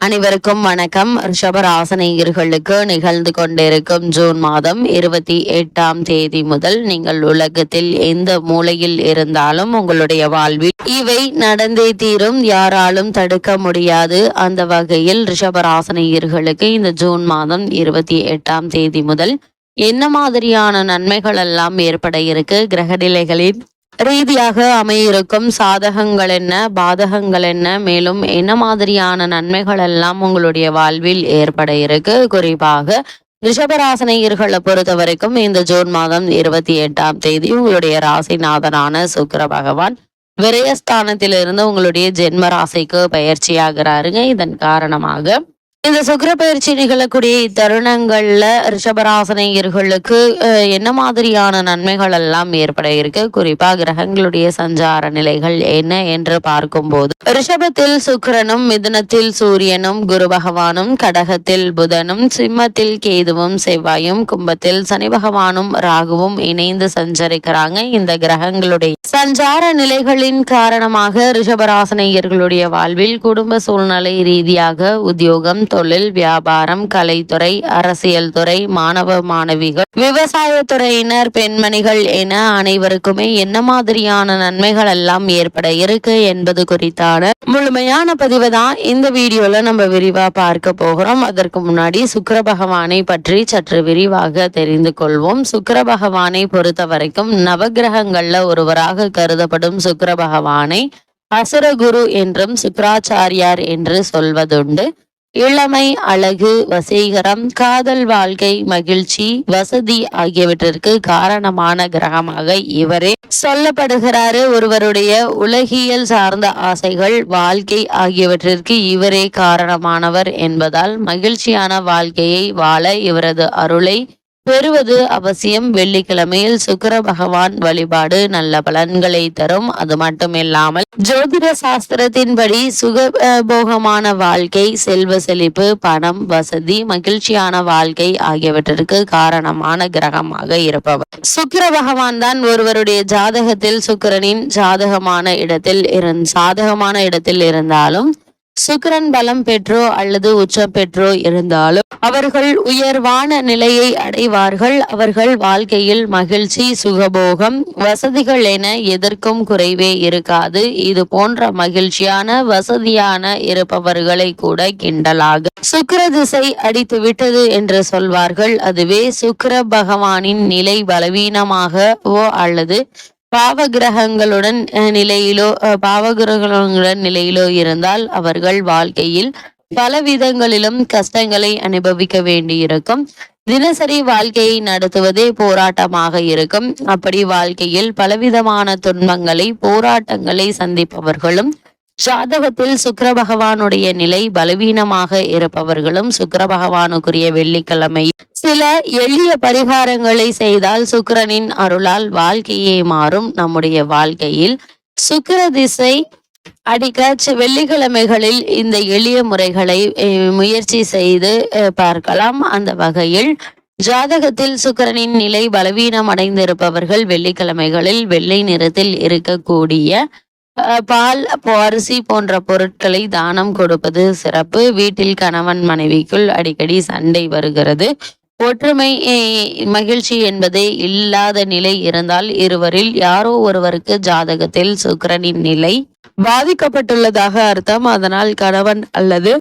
அனைவருக்கும் வணக்கம். ரிஷபராசனையர்களுக்கு நிகழ்ந்து கொண்டிருக்கும் ஜூன் மாதம் இருபத்தி எட்டாம் தேதி முதல் நீங்கள் உலகத்தில் எந்த மூலையில் இருந்தாலும் உங்களுடைய வாழ்வில் இவை நடந்தே தீரும். யாராலும் தடுக்க முடியாது. அந்த வகையில் ரிஷபராசனையர்களுக்கு இந்த ஜூன் மாதம் இருபத்தி எட்டாம் தேதி முதல் என்ன மாதிரியான நன்மைகள் எல்லாம் ஏற்பட இருக்கு? கிரகநிலைகளின் ரீதியாக அமையிருக்கும் சாதகங்கள் என்ன பாதகங்கள் என்ன மேலும் என்ன மாதிரியான நன்மைகள் எல்லாம் உங்களுடைய வாழ்வில் ஏற்பட இருக்கு? குறிப்பாக ரிஷபராசனையர்களை பொறுத்த வரைக்கும் இந்த ஜூன் மாதம் இருபத்தி எட்டாம் தேதி உங்களுடைய ராசிநாதனான சுக்கர பகவான் விரயஸ்தானத்திலிருந்து உங்களுடைய ஜென்ம ராசிக்கு பயிற்சியாகிறாருங்க. இதன் காரணமாக இந்த சுக்கிர பயிற்சி நிகழக்கூடிய இத்தருணங்கள்ல ரிஷபராசனையர்களுக்கு என்ன மாதிரியான நன்மைகள் எல்லாம் ஏற்பட இருக்கு? குறிப்பா கிரகங்களுடைய சஞ்சார நிலைகள் என்ன என்று பார்க்கும்போது ரிஷபத்தில் சுக்கரனும் மிதுனத்தில் சூரியனும் குரு பகவானும் கடகத்தில் புதனும் சிம்மத்தில் கேதுவும் செவ்வாயும் கும்பத்தில் சனி பகவானும் ராகுவும் இணைந்து சஞ்சரிக்கிறாங்க. இந்த கிரகங்களுடைய சஞ்சார நிலைகளின் காரணமாக ரிஷபராசனையர்களுடைய வாழ்வில் குடும்ப சூழ்நிலை ரீதியாக உத்தியோகம் தொழில் வியாபாரம் கலைத்துறை அரசியல் துறை மாணவ மாணவிகள் விவசாயத்துறையினர் பெண்மணிகள் என அனைவருக்குமே என்ன மாதிரியான நன்மைகள் எல்லாம் ஏற்பட இருக்கு என்பது குறித்தான முழுமையான பதிவு தான் இந்த வீடியோல நம்ம விரிவா பார்க்க போகிறோம். அதற்கு முன்னாடி சுக்கர பகவானை பற்றி சற்று விரிவாக தெரிந்து கொள்வோம். சுக்கர பகவானை பொறுத்த வரைக்கும் நவகிரகங்கள்ல ஒருவராக கருதப்படும் சுக்கர பகவானை அசுரகுரு என்றும் சுக்கராச்சாரியார் என்று சொல்வதுண்டு. இளமை அழகு வசீகரம் காதல் வாழ்க்கை மகிழ்ச்சி வசதி ஆகியவற்றிற்கு காரணமான கிரகமாக இவரே சொல்லப்படுகிறாரு. ஒருவருடைய உலகியல் சார்ந்த ஆசைகள் வாழ்க்கை ஆகியவற்றிற்கு இவரே காரணமானவர் என்பதால் மகிழ்ச்சியான வாழ்க்கையை வாழ இவரது அருளை பெறுவது அவசியம். வெள்ளிக்கிழமையில் சுக்கர பகவான் வழிபாடு நல்ல பலன்களை தரும். அது மட்டுமில்லாமல் ஜோதிட சாஸ்திரத்தின்படி சுக போகமான வாழ்க்கை செல்வ செழிப்பு பணம் வசதி மகிழ்ச்சியான வாழ்க்கை ஆகியவற்றிற்கு காரணமான கிரகமாக இருப்பவர். சுக்கிர பகவான் தான் ஒருவருடைய ஜாதகத்தில் சுக்கிரனின் ஜாதகமான இடத்தில் இருந் சாதகமான இடத்தில் இருந்தாலும் சுக்கிரன் பலம் பெற்றோ அல்லது உச்சம் பெற்றோ இருந்தாலும் அவர்கள் உயர்வான நிலையை அடைவார்கள். அவர்கள் வாழ்க்கையில் மகிழ்ச்சி சுகபோகம் வசதிகள் என எதற்கும் குறைவே இருக்காது. இது போன்ற மகிழ்ச்சியான வசதியான இருப்பவர்களை கூட கிண்டலாக. சுக்கர திசை அடித்து விட்டது என்று சொல்வார்கள். அதுவே சுக்கர பகவானின் நிலை பலவீனமாகவோ அல்லது பாவகிரகங்களுடன் நிலையிலோ பாவகிரகங்களுடன் நிலையிலோ இருந்தால் அவர்கள் வாழ்க்கையில் பல விதங்களிலும் கஷ்டங்களை அனுபவிக்க வேண்டியிருக்கும். தினசரி வாழ்க்கையை நடத்துவதே போராட்டமாக இருக்கும். அப்படி வாழ்க்கையில் பலவிதமான துன்பங்களை போராட்டங்களை சந்திப்பவர்களும் ஜாதகத்தில் சுக்கர பகவானுடைய நிலை பலவீனமாக இருப்பவர்களும் சுக்கர பகவானுக்குரிய வெள்ளிக்கிழமை சில எளிய பரிகாரங்களை செய்தால் சுக்கிரனின் அருளால் வாழ்க்கையே மாறும். நம்முடைய வாழ்க்கையில் சுக்கர திசை அடிக்க வெள்ளிக்கிழமைகளில் இந்த எளிய முறைகளை முயற்சி செய்து பார்க்கலாம். அந்த வகையில் ஜாதகத்தில் சுக்கிரனின் நிலை பலவீனம் அடைந்திருப்பவர்கள் வெள்ளிக்கிழமைகளில் வெள்ளை நிறத்தில் இருக்கக்கூடிய பால் அரிசி போன்ற பொருட்களை தானம் கொடுப்பது சிறப்பு. வீட்டில் கணவன் மனைவிக்குள் அடிக்கடி சண்டை வருகிறது. ஒற்றுமை மகிழ்ச்சி என்பதே இல்லாத நிலை இருந்தால் இருவரில் யாரோ ஒருவருக்கு ஜாதகத்தில் சுக்கிரனின் நிலை பாதிக்கப்பட்டுள்ளதாக அர்த்தம். அதனால் கணவன் அல்லது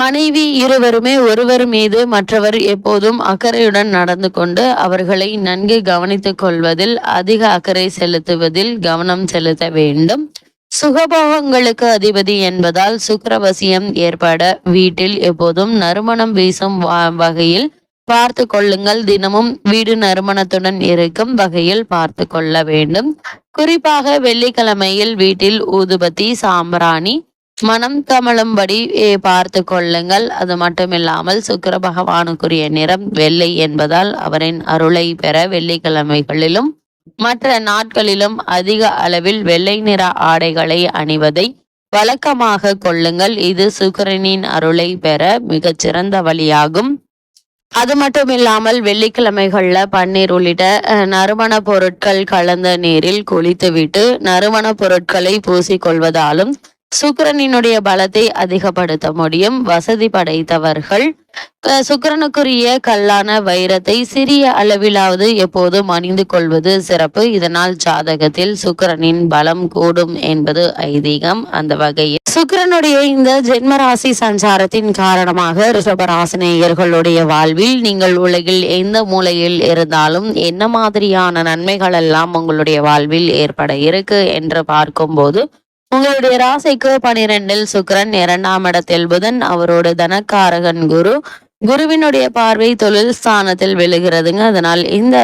மனைவி இருவருமே ஒருவர் மீது மற்றவர் எப்போதும் அக்கறையுடன் நடந்து கொண்டு அவர்களை நன்கு கவனித்துக் கொள்வதில் அதிக அக்கறை செலுத்துவதில் கவனம் செலுத்த வேண்டும். சுகபோகங்களுக்கு அதிபதி என்பதால் சுக்கரவசியம் ஏற்பட வீட்டில் எப்போதும் நறுமணம் வீசும் வகையில் பார்த்து கொள்ளுங்கள். தினமும் வீடு நறுமணத்துடன் இருக்கும் வகையில் பார்த்து கொள்ள வேண்டும். குறிப்பாக வெள்ளிக்கிழமையில் வீட்டில் ஊதுபத்தி சாம்பிராணி மனம் கமழும்படி பார்த்து கொள்ளுங்கள். அது மட்டுமில்லாமல் சுக்கர பகவானுக்குரிய நிறம் வெள்ளை என்பதால் அவரின் அருளை பெற வெள்ளிக்கிழமைகளிலும் மற்ற நாட்களிலும் அதிக அளவில் வெள்ளை நிற ஆடைகளை அணிவதை வழக்கமாக கொள்ளுங்கள். இது சுக்கிரனின் அருளை பெற மிகச்சிறந்த வழியாகும். அது மட்டும் இல்லாமல் வெள்ளிக்கிழமைகள்ல பன்னீர் உள்ளிட்ட நறுமண பொருட்கள் கலந்த நீரில் குளித்துவிட்டு நறுமண பொருட்களை பூசிக்கொள்வதாலும் சுக்கரனினுடைய பலத்தை அதிகப்படுத்த முடியும். வசதி படைத்தவர்கள் சுக்கரனுக்குரிய சுக்கிரனுக்குரிய கல்லான வைரத்தை சிறிய அளவிலாவது எப்போதும் அணிந்து கொள்வது சிறப்பு. இதனால் ஜாதகத்தில் சுக்கிரனின் பலம் கூடும் என்பது ஐதீகம். அந்த வகையில் சுக்கிரனுடைய இந்த ஜென்மராசி சஞ்சாரத்தின் காரணமாக ரிஷபராசினியர்களுடைய வாழ்வில் நீங்கள் உலகில் எந்த மூலையில் இருந்தாலும் என்ன மாதிரியான நன்மைகள் எல்லாம் உங்களுடைய வாழ்வில் ஏற்பட இருக்கு என்று பார்க்கும்போது உங்களுடைய ராசிக்கு பனிரெண்டில் சுக்கரன் இரண்டாம் இடத்தில் புதன் அவரோட தனக்காரகன் குரு குருவினுடைய பார்வை தொழில் ஸ்தானத்தில் விழுகிறதுங்க. அதனால் இந்த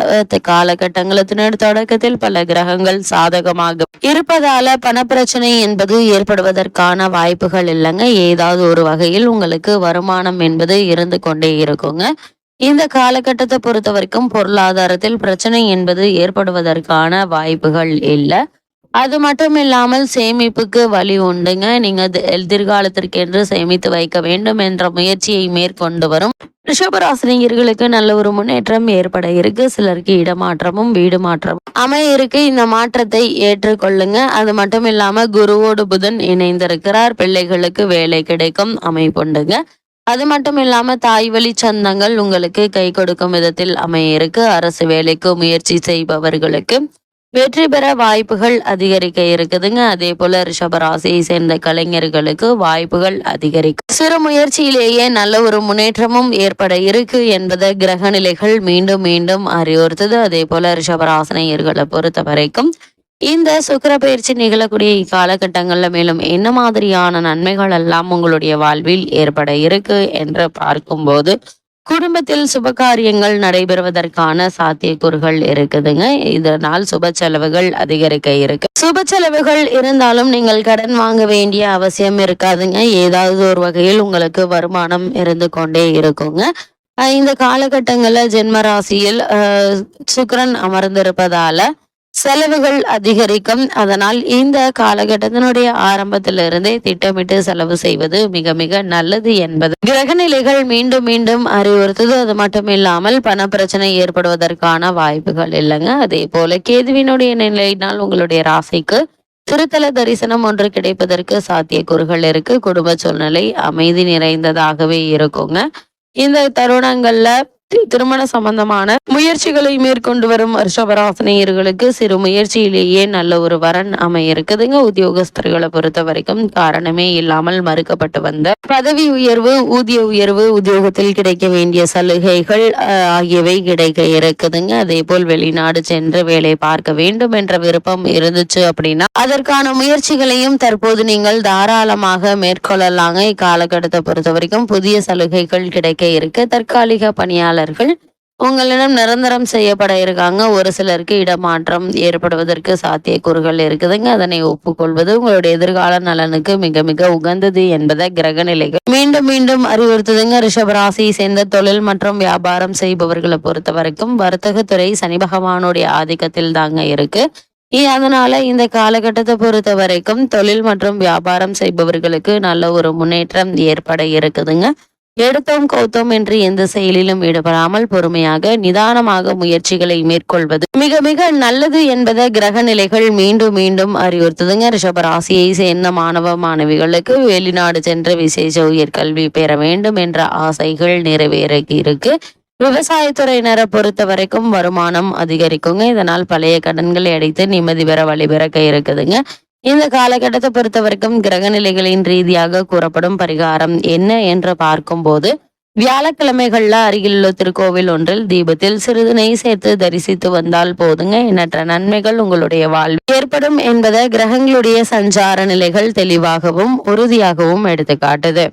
காலகட்டங்களத்தினர் தொடக்கத்தில் பல கிரகங்கள் சாதகமாக இருப்பதால பணப்பிரச்சனை என்பது ஏற்படுவதற்கான வாய்ப்புகள் இல்லைங்க. ஏதாவது ஒரு வகையில் உங்களுக்கு வருமானம் என்பது இருந்து கொண்டே இருக்குங்க. இந்த காலகட்டத்தை பொறுத்த வரைக்கும் பொருளாதாரத்தில் பிரச்சனை என்பது ஏற்படுவதற்கான வாய்ப்புகள் இல்லை. அது மட்டும் இல்லாமல் சேமிப்புக்கு வழி உண்டுங்க. நீங்க எதிர்காலத்திற்கென்று சேமித்து வைக்க வேண்டும் என்ற முயற்சியை மேற்கொண்டு வரும். ரிஷபராசினியர்களுக்கு நல்ல ஒரு முன்னேற்றம் ஏற்பட இருக்கு. சிலருக்கு இடமாற்றமும் வீடு மாற்றமும் அமைய இருக்கு. இந்த மாற்றத்தை ஏற்றுக்கொள்ளுங்க. அது மட்டும் இல்லாம குருவோடு புதன் இணைந்திருக்கிறார். பிள்ளைகளுக்கு வேலை கிடைக்கும் அமைப்புண்டுங்க அது மட்டும் இல்லாம தாய் வழி சொந்தங்கள் உங்களுக்கு கை கொடுக்கும் விதத்தில் அமைய இருக்கு. அரசு வேலைக்கு முயற்சி செய்பவர்களுக்கு வெற்றி பெற வாய்ப்புகள் அதிகரிக்க இருக்குதுங்க. அதே போல ரிஷபராசியை சேர்ந்த கலைஞர்களுக்கு வாய்ப்புகள் அதிகரிக்கும் சிறு முயற்சியிலேயே நல்ல ஒரு முன்னேற்றமும் ஏற்பட இருக்கு என்பதை கிரக நிலைகள் மீண்டும் மீண்டும் அறிவுறுத்துது. அதே போல ரிஷபராசனையர்களை பொறுத்த வரைக்கும் இந்த சுக்கிர பயிற்சி நிகழக்கூடிய இக்காலகட்டங்கள்ல மேலும் என்ன மாதிரியான நன்மைகள் எல்லாம் உங்களுடைய வாழ்வில் ஏற்பட இருக்கு என்று பார்க்கும்போது குடும்பத்தில் சுபகாரியங்கள் நடைபெறுவதற்கான சாத்தியக்கூறுகள் இருக்குதுங்க. இதனால் சுப செலவுகள் அதிகரிக்க இருக்கு. சுப செலவுகள் இருந்தாலும் நீங்கள் கடன் வாங்க வேண்டிய அவசியம் இருக்காதுங்க. ஏதாவது ஒரு வகையில் உங்களுக்கு வருமானம் இருந்து கொண்டே இருக்குங்க. இந்த காலகட்டங்களில் ஜென்ம ராசியில் சுக்கரன் அமர்ந்திருப்பதால செலவுகள் அதிகரிக்கும். அதனால் இந்த காலகட்டத்தினுடைய ஆரம்பத்திலிருந்தே திட்டமிட்டு செலவு செய்வது மிக மிக நல்லது என்பது. கிரகநிலைகள் மீண்டும் மீண்டும் அறிவுறுத்தது. அது மட்டும் இல்லாமல் பண பிரச்சனை ஏற்படுவதற்கான வாய்ப்புகள் இல்லைங்க. அதே போல கேதுவினுடைய நிலையினால் உங்களுடைய ராசிக்கு திருத்தல தரிசனம் ஒன்று கிடைப்பதற்கு சாத்தியக்கூறுகள் இருக்கு. குடும்ப சூழ்நிலை அமைதி நிறைந்ததாகவே இருக்குங்க. இந்த தருணங்கள்ல திருமண சம்பந்தமான முயற்சிகளை மேற்கொண்டு வரும் ரிஷபராசினியர்களுக்கு சிறு முயற்சியிலேயே நல்ல ஒரு வரன் அமைய இருக்குதுங்க உத்தியோகஸ்தர்களை பொறுத்த வரைக்கும் காரணமே இல்லாமல் மறுக்கப்பட்டு வந்த பதவி உயர்வு ஊதிய உயர்வு உத்தியோகத்தில் கிடைக்க வேண்டிய சலுகைகள் ஆகியவை கிடைக்க இருக்குதுங்க. அதே போல் வெளிநாடு சென்று வேலை பார்க்க வேண்டும் என்ற விருப்பம் இருந்துச்சு அப்படின்னா அதற்கான முயற்சிகளையும் தற்போது நீங்கள் தாராளமாக மேற்கொள்ளலாங்க. இக்காலகட்டத்தை பொறுத்த வரைக்கும் புதிய சலுகைகள் கிடைக்க இருக்கு. தற்காலிக பணியாளர் பணியாளர்கள் உங்களிடம் நிரந்தரம் செய்யப்பட இருக்காங்க. ஒரு சிலருக்கு இடமாற்றம் ஏற்படுவதற்கு சாத்தியக்கூறுகள் இருக்குதுங்க. அதனை ஒப்புக்கொள்வது உங்களுடைய எதிர்கால நலனுக்கு மிக மிக உகந்தது என்பதை கிரக நிலைகள் மீண்டும் மீண்டும் அறிவுறுத்துதுங்க. ரிஷபராசியை சேர்ந்த தொழில் மற்றும் வியாபாரம் செய்பவர்களை பொறுத்த வரைக்கும் வர்த்தகத்துறை சனி பகவானுடைய ஆதிக்கத்தில் தாங்க இருக்கு. அதனால இந்த காலகட்டத்தை பொறுத்த வரைக்கும் தொழில் மற்றும் வியாபாரம் செய்பவர்களுக்கு நல்ல ஒரு முன்னேற்றம் ஏற்பட இருக்குதுங்க. எடுத்தோம் கௌத்தோம் என்று எந்த செயலிலும் ஈடுபடாமல் பொறுமையாக நிதானமாக முயற்சிகளை மேற்கொள்வது மிக மிக நல்லது என்பதை கிரக நிலைகள் மீண்டும் மீண்டும் அறிவுறுத்துதுங்க. ரிஷப ராசியை சேர்ந்த மாணவ மாணவிகளுக்கு வெளிநாடு சென்று விசேஷ உயர்கல்வி பெற வேண்டும் என்ற ஆசைகள் நிறைவேற இருக்கு. விவசாயத்துறையினரை பொறுத்த வரைக்கும் வருமானம் அதிகரிக்குங்க. இதனால் பழைய கடன்களை அடைத்து நிம்மதி பெற வழிபிறக்க இருக்குதுங்க. இந்த காலகட்டத்தை பொறுத்த வரைக்கும் கிரக நிலைகளின் ரீதியாக கூறப்படும் பரிகாரம் என்ன என்று பார்க்கும்போது வியாழக்கிழமைகள்ல அருகிலுள்ள திருக்கோவில் ஒன்றில் தீபத்தில் சிறிது நெய் சேர்த்து தரிசித்து வந்தால் போதுங்க. எண்ணற்ற நன்மைகள் உங்களுடைய வாழ்வில் ஏற்படும் என்பதை கிரகங்களுடைய சஞ்சார நிலைகள் தெளிவாகவும் உறுதியாகவும் எடுத்துக்காட்டுது.